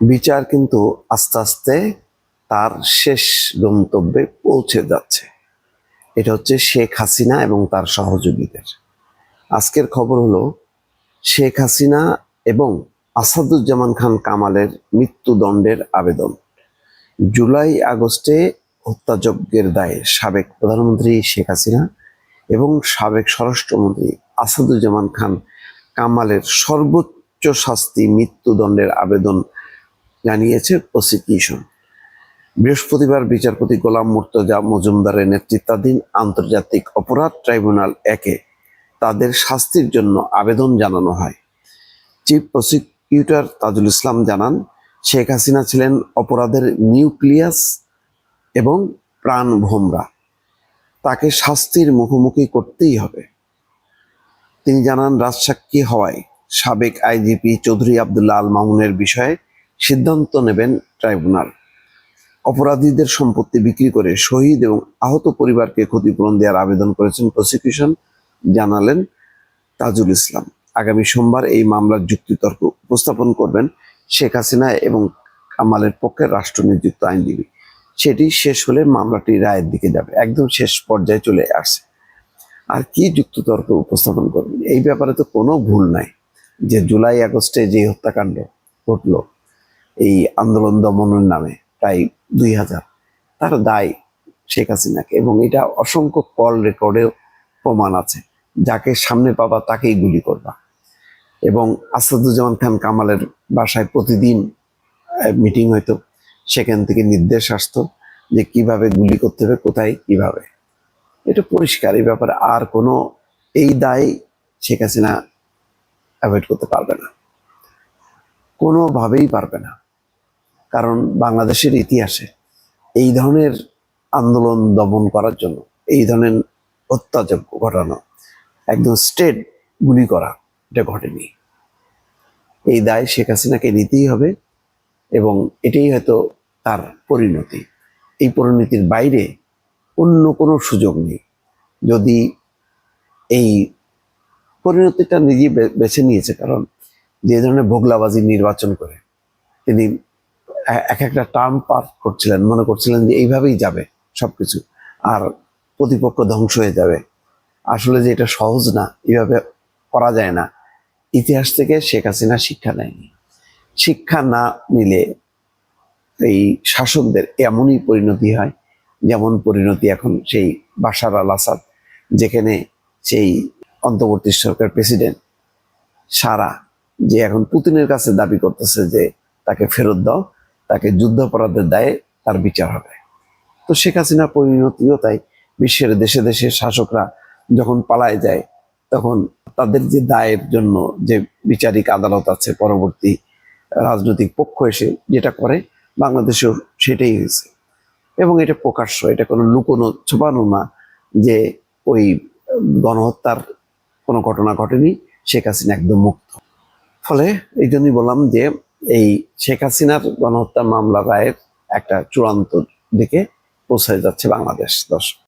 বিচার কিন্তু আস্তে আস্তে তার শেষ গন্তব্যে পৌঁছে যাচ্ছে। এটা হচ্ছে শেখ হাসিনা এবং তার সহযোগীদের। আজকের খবর হলো, শেখ হাসিনা এবং আসাদুজ্জামান খান কামালের মৃত্যুদণ্ডের আবেদন। জুলাই আগস্টে হত্যাযজ্ঞের দায়ে সাবেক প্রধানমন্ত্রী শেখ হাসিনা এবং সাবেক স্বরাষ্ট্রমন্ত্রী আসাদুজ্জামান খান কামালের সর্বোচ্চ শাস্তি মৃত্যুদণ্ডের আবেদন জানিয়েছে প্রসিকিউশন। বৃহস্পতিবার বিচারপতি গোলাম মুর্তজা মজুমদারের নেতৃত্বাধীন আন্তর্জাতিক অপরাধ ট্রাইব্যুনাল একে তাদের শাস্তির জন্য আবেদন জানানো হয়। চিফ প্রসিকিউটর তাজুল ইসলাম জানান, শেখ হাসিনা ছিলেন অপরাধের নিউক্লিয়াস এবং প্রাণ ভোমরা। তাকে শাস্তির মুখোমুখি করতেই হবে। তিনি জানান, রাজসাক্ষী হওয়ায় সাবেক আইজিপি চৌধুরী আবদুল্লাহ আল মামুনের বিষয়ে সিদ্ধান্ত নেবেন ট্রাইব্যুনাল। অপরাধীদের সম্পত্তি বিক্রি করে শহীদ এবং আহত পরিবারকে ক্ষতিপূরণ দেওয়ার আবেদন করেছেন প্রসিকিউশন জানালেন তাজুল ইসলাম। আগামী সোমবার এই মামলার যুক্তিতর্ক উপস্থাপন করবেন শেখ হাসিনা এবং কামালের পক্ষে রাষ্ট্র নিযুক্ত আইনজীবী। সেটি শেষ হলে মামলাটি রায়ের দিকে যাবে, একদম শেষ পর্যায়ে চলে আসছে আর কি যুক্তিতর্ক উপস্থাপন করবেন? এই ব্যাপারে তো কোনো ভুল নাই যে জুলাই আগস্টে যে হত্যাকাণ্ড ঘটলো। এই আন্দোলন দমনের নামে প্রায় দুই হাজার। তার দায় শেখ হাসিনাকে এবং এটা অসংখ্য কল রেকর্ডেও প্রমাণ আছে। যাকে সামনে পাবা তাকেই গুলি করবা। এবং আসাদুজ্জামান খান কামালের বাসায় প্রতিদিন মিটিং হইতো। সেখান থেকে নির্দেশ আসতো যে কীভাবে গুলি করতে হবে, কোথায়, কীভাবে। এটা পরিষ্কার, এই ব্যাপারে আর কোনো, এই দায় শেখ হাসিনা অ্যাভয়েড করতে পারবে না। কোনোভাবেই পারবে না। কারণ বাংলাদেশের ইতিহাসে এই ধরনের আন্দোলন দমন করার জন্য, এই ধরনের হত্যাযজ্ঞ ঘটানো, একদম স্টেট গুলি করা এটা ঘটেনি। এই দায় শেখ হাসিনাকে নিতেই হবে এবং এটাই হয়তো তার পরিণতি। এই পরিণতির বাইরে অন্য কোনো সুযোগ নেই। যদি এই পরিণতিটা নিজে বেছে নিয়েছে, কারণ যে ধরনের ভোগলাবাজি নির্বাচন করে, তিনি এক একটা টার্ম পার করছিলেন, মনে করছিলেন যে এইভাবেই যাবে সবকিছু। আর প্রতিপক্ষ ধ্বংস হয়ে যাবে। আসলে যে এটা সহজ না, এইভাবে করা যায় না। ইতিহাস থেকে শেখ হাসিনা শিক্ষা নেয়নি। শিক্ষা না নিলে এই শাসকদের এমনই পরিণতি হয়, যেমন পরিণতি এখন সেই বাশার আল আসাদ, যেখানে সেই অন্তর্বর্তী সরকার প্রেসিডেন্ট সারা, যে এখন পুতিনের কাছে দাবি করতেছে যে তাকে ফেরত দাও তাকে যুদ্ধাপরাধের দায়ে তার বিচার হবে। তো শেখ হাসিনার পরিণতিও তাই। বিশ্বের দেশে দেশে শাসকরা যখন পালায় যায়, তখন তাদের যে দায়ের জন্য যে বিচারিক আদালত আছে, পরবর্তী রাজনৈতিক পক্ষ এসে যেটা করে, বাংলাদেশেও সেটাই হয়েছে। এবং এটা প্রকাশ্য, এটা কোনো লুকোনো, ছোপানো না যে ওই গণহত্যার কোনো ঘটনা ঘটেনি, শেখ হাসিনা একদম মুক্ত। ফলে এই জন্যই বললাম যে এই শেখ হাসিনার গণহত্যা মামলা রায়ের একটা চূড়ান্ত দিকে পৌঁছায় যাচ্ছে বাংলাদেশ। দর্শক